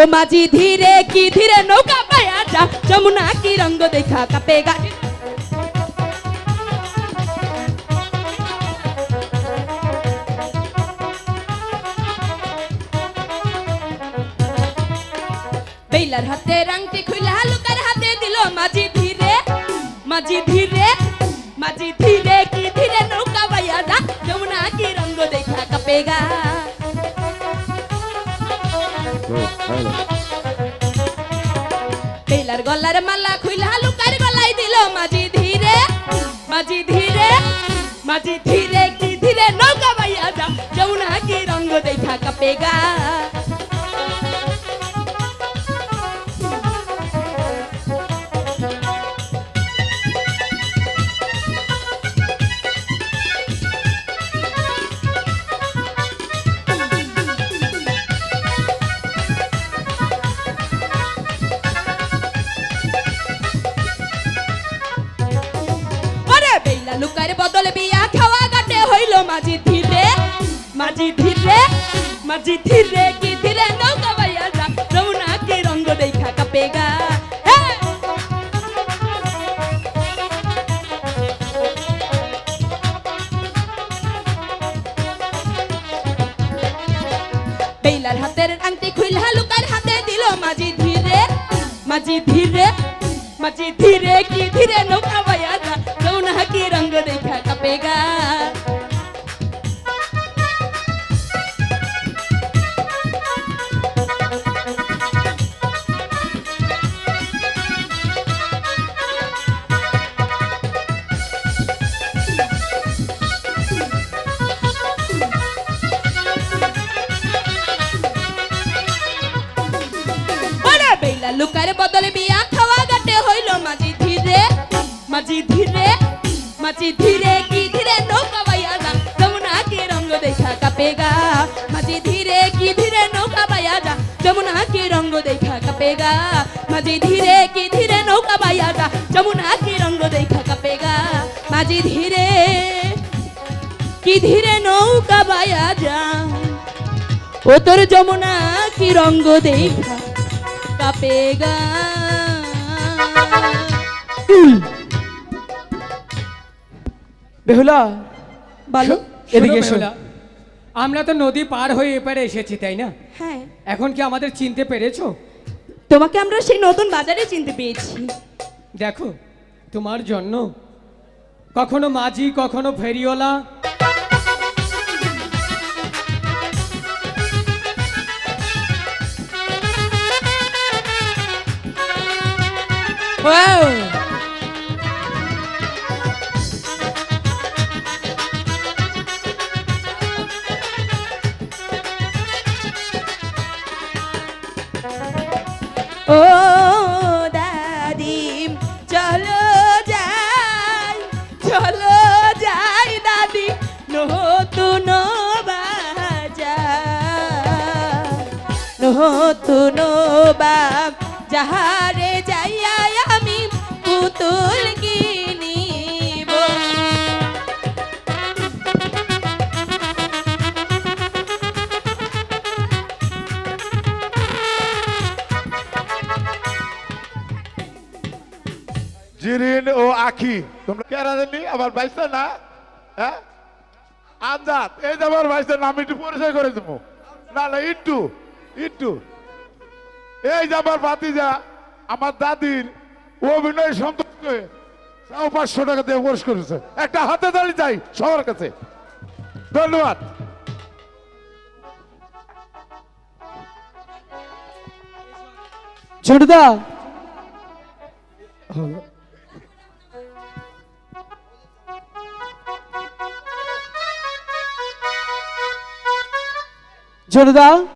ও মাঝি, ধীরে কি, ধীরে নৌকা পায়া যা। যমুনা কি রঙ্গ দেখা কাপে গাড়ি বেলার হাতে রাংটি খুইলা হালুকার হাতে দিল মাঝি ধীরে। মাঝি ধীরে মাঝি ধীরে কি, ধীরে নৌকা বাইয়া যা। যমুনা কি রঙ্গ দেখা কাপে কাপেগা বেলার গলার মালা খুইলা লুকার গলাই দিল মাঝি ধীরে মাঝি ধীরে মাঝি ধীরে, কি ধীরে নৌকা বাইয়া যা যমুনা কি রঙ্গ দেখা কাপেগা লুকার বদলে বিয়া খাওয়া গাটে হইল মাঝি ধীরে। মাঝি ধীরে মাঝি ধীরে কি ধীরে নৌকা বাইয়া যা। যমুনা কি রঙ্গ দেখা কাপেগা! বেলার হাতের আংটি খুইল হালুকার হাতে দিল মাঝি ধীরে। মাঝি ধীরে মাঝি ধীরে কি ধীরে নৌকা বাইয়া রঙ্গ দেখা কাপেগা? ওরে বেলা লুকার বদলে বিয়া খাওয়া গাটে হইল মাঝি ধীরে মাঝি ধীরে। মাঝি ধীরে কি ধীরে নৌকা বাইয়া যা যমুনা কি রঙ্গ দেখা কাপেগা মাঝি ধীরে কি ধীরে নৌকা বাইয়া যা যমুনা কি রঙ্গ দেখা কাপেগা মাঝি ধীরে কি ধীরে নৌকা বাইয়া যা যমুনা কি রঙ্গ দেখা কাপেগা মাঝি ধীরে কি ধীরে নৌকা বাইয়া যা ও তোর যমুনা কি রঙ্গ দেখা কাপেগা বেহুলা বলো? এদিকে এসো। আমরা তো নদী পার হয়ে এপারে এসেছি তাই না? হ্যাঁ। এখন কি আমাদের চিনতে পেরেছ? তোমাকে আমরা সেই নতুন বাজারে চিনতে পেয়েছি। দেখো তোমার জন্য কখনো মাঝি কখনো ফেরিওলা ও দাদি চলো যাই চলো যাই নতুন নতুন যাহারে যাইয়া আমি পুতুল কিনিব জিরিন ও আখি। তোমরা কেরা জানি আমার বাইসটা না? হ্যাঁ? আন্দাজ এই যে আমার বাইসটার নাম একটু পরিচয় করে দেবো। না না ইট্টু ইট্টু। এই যে আমার ভাতিজা আমার দাদির অভিনয় সম্পর্কে তাও পাঁচশো টাকা দিয়ে পুরস্কার করেছে। একটা হাতে দাঁড়িয়ে যাই সবার কাছে। ধন্যবাদ। ছোটদা ছোটদা